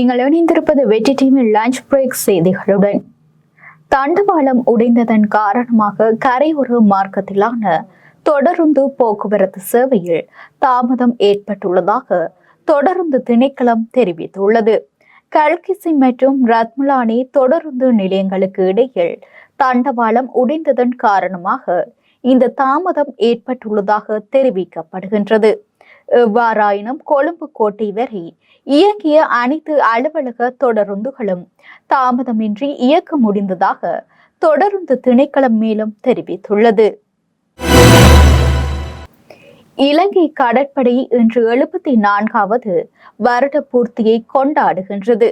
நீங்கள் இணைந்திருப்பது வெற்றி டீமில் லஞ்ச் பிரேக் செய்திகளுடன். தண்டவாளம் உடைந்ததன் காரணமாக கரையோர மார்க்கத்திலான தொடருந்து போக்குவரத்து சேவையில் தாமதம் ஏற்பட்டுள்ளதாக தொடருந்து திணைக்களம் தெரிவித்துள்ளது. கல்கிசி மற்றும் ரத்மலானி தொடருந்து நிலையங்களுக்கு இடையில் தண்டவாளம் உடைந்ததன் காரணமாக இந்த தாமதம் ஏற்பட்டுள்ளதாக தெரிவிக்கப்படுகின்றது. எவ்வாறாயினும் கொழும்பு கோட்டை வரை இயங்கிய அனைத்து அலுவலக தொடருந்துகளும் தாமதமின்றி இயக்க முடிந்ததாக தொடருந்து திணைக்களம் மேலும் தெரிவித்துள்ளது. இலங்கை கடற்படை இன்று எழுபத்தி நான்காவது வருட பூர்த்தியை கொண்டாடுகின்றது.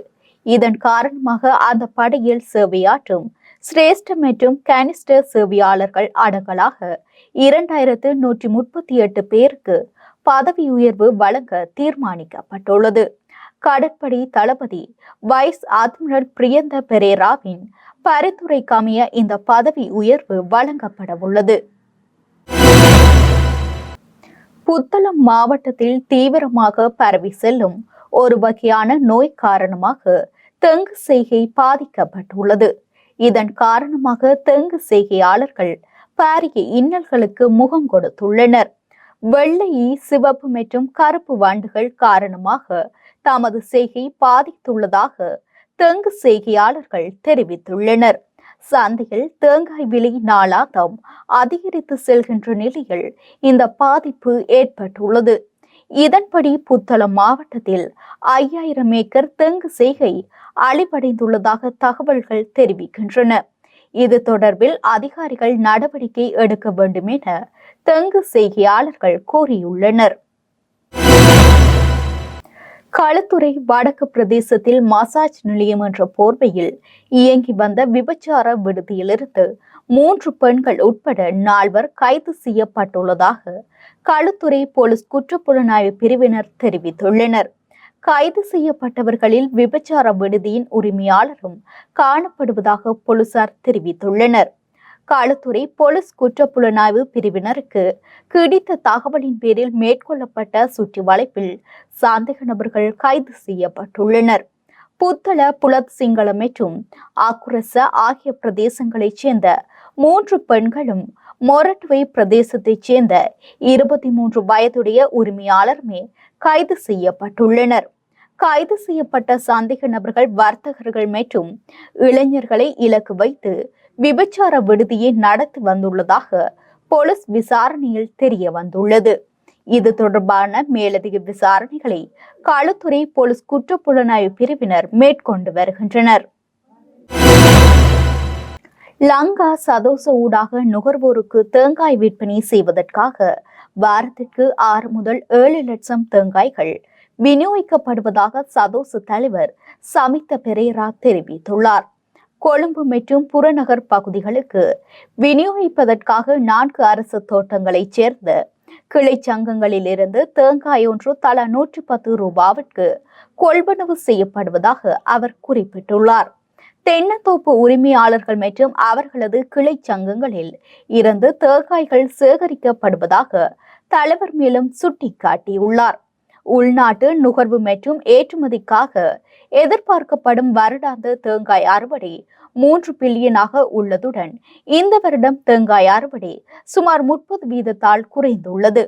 இதன் காரணமாக அந்த படையில் சேவையாற்றும் சிரேஷ்ட மற்றும் கனிஸ்டர் சேவையாளர்கள் அடங்கலாக இரண்டாயிரத்து நூற்றி முப்பத்தி எட்டு பேருக்கு பதவி உயர்வு வழங்க தீர்மானிக்கப்பட்டுள்ளது. கடற்படை தளபதி வைஸ் அட்மிரல் பிரியந்த பெரேராவின் பரிந்துரைக்கமைய இந்த பதவி உயர்வு வழங்கப்பட உள்ளது புத்தளம் மாவட்டத்தில் தீவிரமாக பரவி செல்லும் ஒரு வகையான நோய் காரணமாக தெங்கு செய்கை பாதிக்கப்பட்டுள்ளது. இதன் காரணமாக தெங்கு செய்கையாளர்கள் பாரிய இன்னல்களுக்கு முகம் கொடுத்துள்ளனர். வெள்ளை சிவப்பு மற்றும் கருப்பு வண்டுகள் காரணமாக தமது செய்கை பாதித்துள்ளதாக தெங்கு செய்கையாளர்கள் தெரிவித்துள்ளனர். சந்தையில் தேங்காய் விலை நாளாதம் அதிகரித்து செல்கின்ற நிலையில் இந்த பாதிப்பு ஏற்பட்டுள்ளது. இதன்படி புத்தளம் மாவட்டத்தில் ஐயாயிரம் ஏக்கர் தெங்கு செய்கை அழிவடைந்துள்ளதாக தகவல்கள் தெரிவிக்கின்றன. இது தொடர்பில் அதிகாரிகள் நடவடிக்கை எடுக்க வேண்டும் என தெங்கு செய்கையாளர்கள் கோரியுள்ளனர் களுத்துறை வடக்கு பிரதேசத்தில் மசாஜ் நிலையம் என்ற போர்வையில் இயங்கி வந்த விபச்சார விடுதியிலிருந்து மூன்று பெண்கள் உட்பட நால்வர் கைது செய்யப்பட்டுள்ளதாக களுத்துறை போலீஸ் குற்றப்புலனாய்வு பிரிவினர் தெரிவித்துள்ளனர். கைது செய்யப்பட்டவர்களில் விபச்சார விடுதியின் உரிமையாளரும் காணப்படுவதாக போலீசார் தெரிவித்துள்ளனர். காலத்துறை போலீஸ் குற்றப்புலனாய்வு பிரிவினருக்கு கிடைத்த தகவலின் பேரில் மேற்கொள்ளப்பட்ட சுற்றி வளைப்பில் சந்தேக நபர்கள் கைது செய்யப்பட்டுள்ளனர். புத்தள புலத் சிங்களம் மற்றும் ஆக்குரச ஆகிய பிரதேசங்களைச் சேர்ந்த மூன்று பெண்களும் மொரட்வை பிரதேசத்தைச் சேர்ந்த இருபத்தி மூன்று வயதுடைய உரிமையாளருமே கைது செய்யப்பட்டுள்ளனர். கைது செய்யப்பட்ட சந்தேக நபர்கள் வர்த்தகர்கள் மற்றும் இளைஞர்களை இலக்கு வைத்து விபச்சார விடுதியை நடத்தி வந்துள்ளதாக போலீஸ் விசாரணையில் தெரிய வந்துள்ளது. இது தொடர்பான மேலதிக விசாரணைகளை களுத்துறை போலீஸ் குற்றப்புலனாய்வு பிரிவினர் மேற்கொண்டு வருகின்றனர். லங்கா சதோச ஊடாக நுகர்வோருக்கு தேங்காய் விற்பனை செய்வதற்காக வாரத்திற்கு ஆறு முதல் ஏழு லட்சம் தேங்காய்கள் விநியோகிக்கப்படுவதாக சதோச தலைவர் சமித்த பெரேரா தெரிவித்துள்ளார். கொழும்பு மற்றும் புறநகர் பகுதிகளுக்கு விநியோகிப்பதற்காக நான்கு அரசு தோட்டங்களைச் சேர்ந்த கிளை சங்கங்களில் இருந்து தேங்காய் ஒன்று தலா நூற்றி பத்து ரூபாவிற்கு கொள்வனவு செய்யப்படுவதாக அவர் குறிப்பிட்டுள்ளார். தென்னத்தோப்பு உரிமையாளர்கள் மற்றும் அவர்களது கிளை சங்கங்களில் இருந்து தேங்காய்கள் சேகரிக்கப்படுவதாக தலைவர் மேலும் சுட்டிக்காட்டியுள்ளார். உள்நாட்டு நுகர்வு மற்றும் ஏற்றுமதிக்காக எதிர்பார்க்கப்படும் வருடாந்த தேங்காய் அறுவடை மூன்று பில்லியனாக உள்ளதுடன் இந்த வருடம் தேங்காய் அறுவடை சுமார் முப்பது வீதத்தால் குறைந்துள்ளது.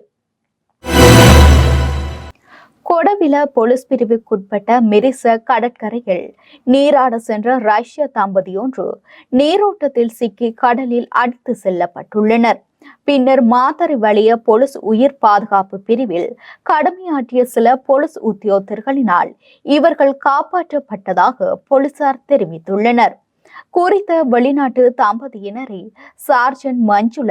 கொடவில போலீஸ் பிரிவுக்குட்பட்ட மெரிச கடற்கரையில் நீராட சென்ற ரஷ்ய தம்பதியொன்று நீரோட்டத்தில் சிக்கி கடலில் அடித்து செல்லப்பட்டுள்ளனர். பின்னர் மாத்தறை வலிய போலீஸ் உயிர் பாதுகாப்பு பிரிவில் கடமையாற்றிய சில போலீஸ் உத்தியோகத்தர்களினால் இவர்கள் காப்பாற்றப்பட்டதாக போலீசார் தெரிவித்துள்ளனர். குறித்த வெளிநாட்டு தம்பதியினரை sergeant Manjula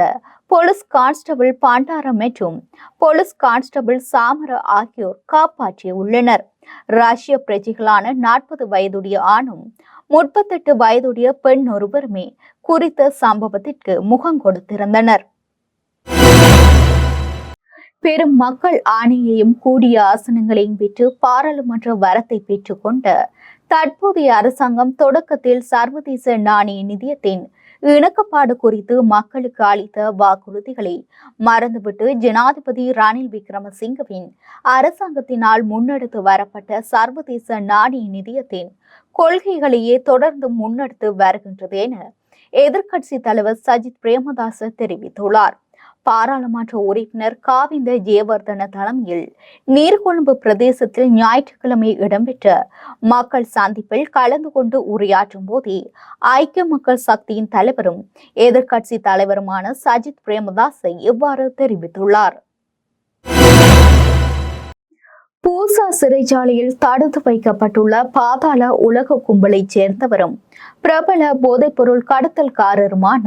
police constable Bandaram மற்றும் போலீஸ் கான்ஸ்டபிள் சாமர ஆகியோர் காப்பாற்றியுள்ளனர். ரஷ்ய பிரஜைகளான நாற்பது வயதுடைய ஆணும் முப்பத்தெட்டு வயதுடைய பெண் ஒருவருமே குறித்த சம்பவத்திற்கு முகம் கொடுத்திருந்தனர். பெரும் மக்கள் ஆணையையும் கூடிய ஆசனங்களையும் பெற்று பாராளுமன்ற வரத்தை பெற்றுக்கொண்ட தற்போதைய அரசாங்கம் தொடக்கத்தில் சர்வதேச நாணய நிதியத்தின் இணக்கப்பாடு குறித்து மக்களுக்கு அளித்த வாக்குறுதிகளை மறந்துவிட்டு ஜனாதிபதி ரணில் விக்ரமசிங்கவின் அரசாங்கத்தினால் முன்னெடுத்து வரப்பட்ட சர்வதேச நாணய நிதியத்தின் கொள்கைகளையே தொடர்ந்து முன்னெடுத்து வருகின்றது என எதிர்க்கட்சி தலைவர் சஜித் பிரேமதாச தெரிவித்துள்ளார். பாராளுமன்ற உறுப்பினர் காவிந்த ஜெயவர்தன தலைமையில் நீர்கொழும்பு பிரதேசத்தில் ஞாயிற்றுக்கிழமை இடம்பெற்ற மக்கள் சந்திப்பில் கலந்து கொண்டு உரையாற்றும் போதே ஐக்கிய மக்கள் சக்தியின் தலைவரும் எதிர்க்கட்சி தலைவருமான சஜித் பிரேமதாஸை இவ்வாறு தெரிவித்துள்ளார். பூசா சிறைச்சாலையில் தடுத்து வைக்கப்பட்டுள்ள பாதாள உலக கும்பலைச் சேர்ந்தவரும் பிரபல போதைப்பொருள் கடத்தல்காரருமான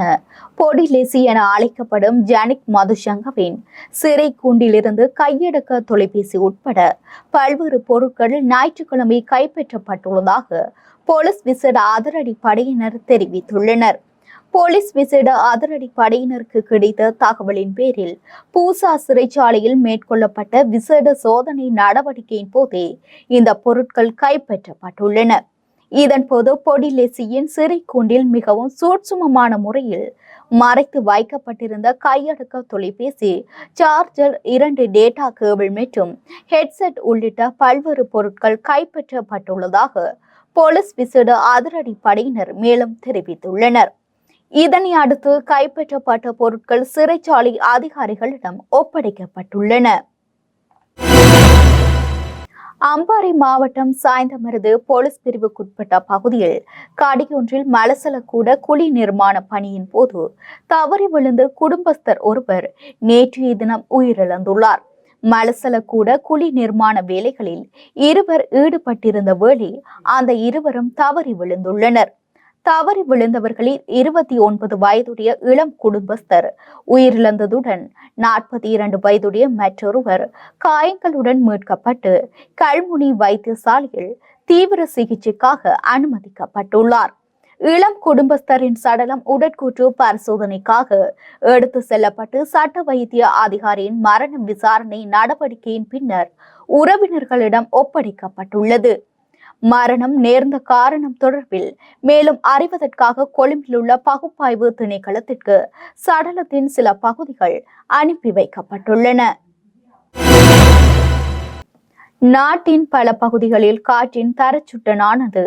பொடிலெசி என அழைக்கப்படும் ஜானிக் மதுசங்கவின் சிறை கூண்டிலிருந்து கையடக்க தொலைபேசி உட்பட பல்வேறு பொருட்கள் ஞாயிற்றுக்கிழமை கைப்பற்றப்பட்டுள்ளதாக போலீஸ் விசேட அதிரடி படையினர் தெரிவித்துள்ளனர். போலீஸ் விசேட அதிரடி படையினருக்கு கிடைத்த தகவலின் பேரில் பூசா சிறைச்சாலையில் மேற்கொள்ளப்பட்ட விசேட சோதனை நடவடிக்கையின் போதே இந்த பொருட்கள் கைப்பற்றப்பட்டுள்ளன. இதன்போது பொடிலெசியின் சிறை கூண்டில் மிகவும் சூட்சுமமான முறையில் மறைத்து வைக்கப்பட்டிருந்த கையடக்க தொலைபேசி சார்ஜர் இரண்டு டேட்டா கேபிள் மற்றும் ஹெட்செட் உள்ளிட்ட பல்வேறு பொருட்கள் கைப்பற்றப்பட்டுள்ளதாக போலீஸ் விசேட அதிரடி படையினர் மேலும் தெரிவித்துள்ளனர். இதனை அடுத்து கைப்பற்றப்பட்ட பொருட்கள் சிறைச்சாலை அதிகாரிகளிடம் ஒப்படைக்கப்பட்டுள்ளன. அம்பாறை மாவட்டம் சாய்ந்தமருது போலீஸ் பிரிவுக்குட்பட்ட பகுதியில் காடியொன்றில் மலசலக்கூட குழி நிர்மாண பணியின் போது தவறி விழுந்து குடும்பஸ்தர் ஒருவர் நேற்றைய தினம் உயிரிழந்துள்ளார். மலசலக்கூட குழி நிர்மாண வேலைகளில் இருவர் ஈடுபட்டிருந்த வேளை அந்த இருவரும் தவறி விழுந்துள்ளனர். தவறி விழுந்தவர்களில் இருபத்தி ஒன்பது வயதுடைய இளம் குடும்பஸ்தர். உயிரிழந்ததுடன் நாற்பத்தி இரண்டு வயதுடைய மற்றொருவர் காயங்களுடன் மீட்கப்பட்டு கல்முனி வைத்தியசாலையில் தீவிர சிகிச்சைக்காக அனுமதிக்கப்பட்டுள்ளார். இளம் குடும்பஸ்தரின் சடலம் உடற்கூற்று பரிசோதனைக்காக எடுத்து செல்லப்பட்டு சட்ட வைத்திய அதிகாரியின் மரண விசாரணை நடவடிக்கையின் பின்னர் உறவினர்களிடம் ஒப்படைக்கப்பட்டுள்ளது. மரணம் நேர்ந்த காரணம் தொடர்பில் மேலும் அறிவதற்காக கொழும்பில் உள்ள பகுப்பாய்வு திணைக்களத்திற்கு சடலத்தின் சில பகுதிகள் அனுப்பி வைக்கப்பட்டுள்ளன. நாட்டின் பல பகுதிகளில் காற்றின் தரச்சுட்டனானது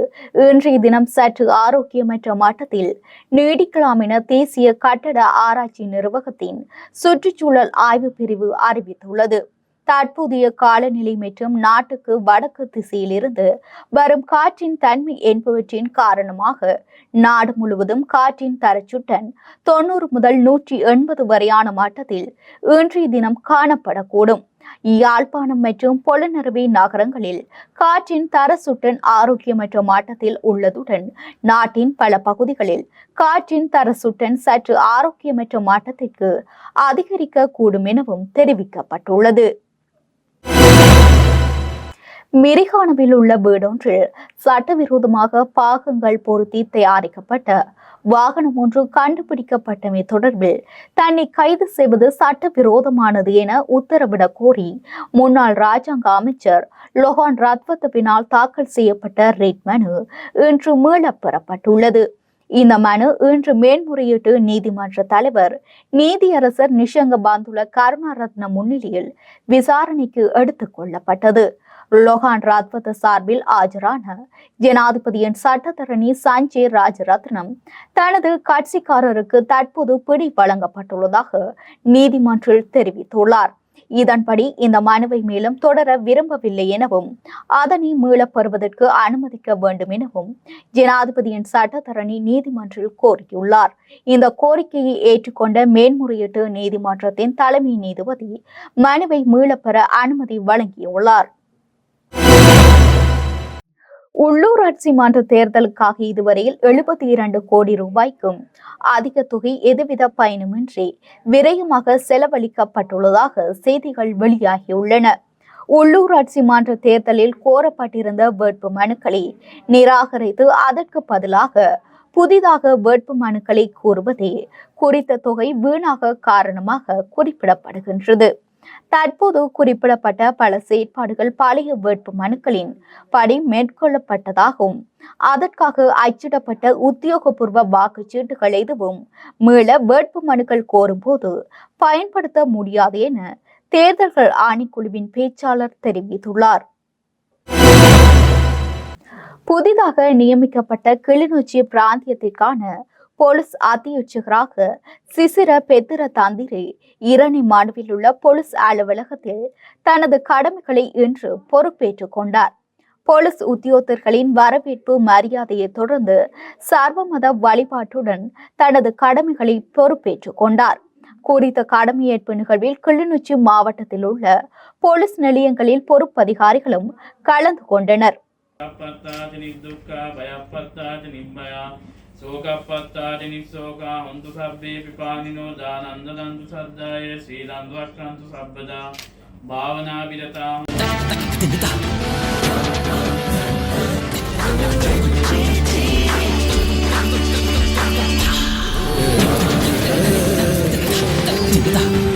இன்றைய தினம் சற்று ஆரோக்கியமற்ற மட்டத்தில் நீடிக்கலாம் என தேசிய கட்டட ஆராய்ச்சி நிர்வாகத்தின் சுற்றுச்சூழல் ஆய்வு பிரிவு அறிவித்துள்ளது. தற்போதைய காலநிலை மற்றும் நாட்டுக்கு வடக்கு திசையிலிருந்து வரும் காற்றின் தன்மை என்பவற்றின் காரணமாக நாடு முழுவதும் காற்றின் தரச்சுட்டன் தொண்ணூறு முதல் நூற்றி எண்பது வரையான மட்டத்தில் இன்றைய தினம் காணப்படக்கூடும். யாழ்ப்பாணம் மற்றும் பொலனறுவை நகரங்களில் காற்றின் தரசுட்டன் ஆரோக்கியமற்ற மாட்டத்தில் உள்ளதுடன் நாட்டின் பல பகுதிகளில் காற்றின் தரசுட்டன் சற்று ஆரோக்கியமற்ற மாட்டத்திற்கு அதிகரிக்க கூடும் எனவும் தெரிவிக்கப்பட்டுள்ளது. மிரிகானவில் உள்ள வீடொன்றில் சட்டவிரோதமாக பாகங்கள் பொருத்தி தயாரிக்கப்பட்ட வாகனம் ஒன்று கண்டுபிடிக்கப்பட்டமை தொடர்பில் தன்னை கைது செய்வது சட்டவிரோதமானது என உத்தரவிடக் கோரி முன்னாள் ராஜாங்க அமைச்சர் லொஹான் ரத்வத்தபினால் தாக்கல் செய்யப்பட்ட ரிட் மனு இன்று மீளப் பெறப்பட்டுள்ளது. இந்த மனு இன்று மேன்முறையீட்டு நீதிமன்ற தலைவர் நீதியரசர் நிஷங்க பாந்துல கருணாரத்ன முன்னிலையில் விசாரணைக்கு எடுத்துக் கொள்ளப்பட்டது. லோகான் ராத்வத சார்பில் ஆஜரான ஜனாதிபதியின் சட்டத்தரணி சஞ்சய் ராஜரத்னம் தனது கட்சிக்காரருக்கு தற்போது பிடி வழங்கப்பட்டுள்ளதாக நீதிமன்றில் தெரிவித்துள்ளார். இதன்படி இந்த மனுவை மேலும் தொடர விரும்பவில்லை எனவும் அதனை மீளப் பெறுவதற்கு அனுமதிக்க வேண்டும் எனவும் ஜனாதிபதியின் சட்டத்தரணி நீதிமன்றில் கோரியுள்ளார். இந்த கோரிக்கையை ஏற்றுக்கொண்ட மேன்முறையீட்டு நீதிமன்றத்தின் தலைமை நீதிபதி மனுவை மீளப்பெற அனுமதி வழங்கியுள்ளார். உள்ளூராட்சி மன்ற தேர்தலுக்காக இதுவரையில் எழுபத்தி இரண்டு கோடி ரூபாய்க்கும் அதிக தொகை எதுவித பயனுமின்றி விரயமாக செலவழிக்கப்பட்டுள்ளதாக செய்திகள் வெளியாகியுள்ளன. உள்ளூராட்சி மன்ற தேர்தலில் கோரப்பட்டிருந்த வேட்பு மனுக்களை நிராகரித்து அதற்கு பதிலாக புதிதாக வேட்பு மனுக்களை கூறுவதே குறித்த தொகை வீணாக காரணமாக குறிப்பிடப்படுகின்றது. தற்போது குறிப்பிடப்பட்ட பல செயற்பாடுகள் பழைய வேட்பு மனுக்களின் படி மேற்கொள்ளப்பட்டதாகவும் அதற்காக அச்சிடப்பட்ட உத்தியோகபூர்வ வாக்குச்சீட்டுகள் எதுவும் மீள வேட்பு மனுக்கள் கோரும்போது பயன்படுத்த முடியாது என தேர்தல்கள் ஆணைக்குழுவின் பேச்சாளர் தெரிவித்துள்ளார். புதிதாக நியமிக்கப்பட்ட கிளிநொச்சி பிராந்தியத்திற்கான போலீஸ் அத்தியட்சகராக சிசிர பெத்திர தந்திரி இரணி மாடுவில் உள்ள போலீஸ் அலுவலகத்தில் தனது கடமைகளை இன்று பொறுப்பேற்றுக் கொண்டார். போலீஸ் உத்தியோகத்தர்களின் வரவேற்பு மரியாதையை தொடர்ந்து சர்வமத வழிபாட்டுடன் தனது கடமைகளை பொறுப்பேற்றுக் கொண்டார். குறித்த கடமையேற்பு நிகழ்வில் கிளிநொச்சி மாவட்டத்தில் உள்ள போலீஸ் நிலையங்களில் பொறுப்பதிகாரிகளும் கலந்து கொண்டனர். සෝකප්පත්තාඩිනික් සෝකා හොන්තු සබ්බේ පිපානිනෝ දානන්ද දන්තු සද්දාය සීලන්දු අක්කන්තු සබ්බදා භාවනා විරතාම් Yeah.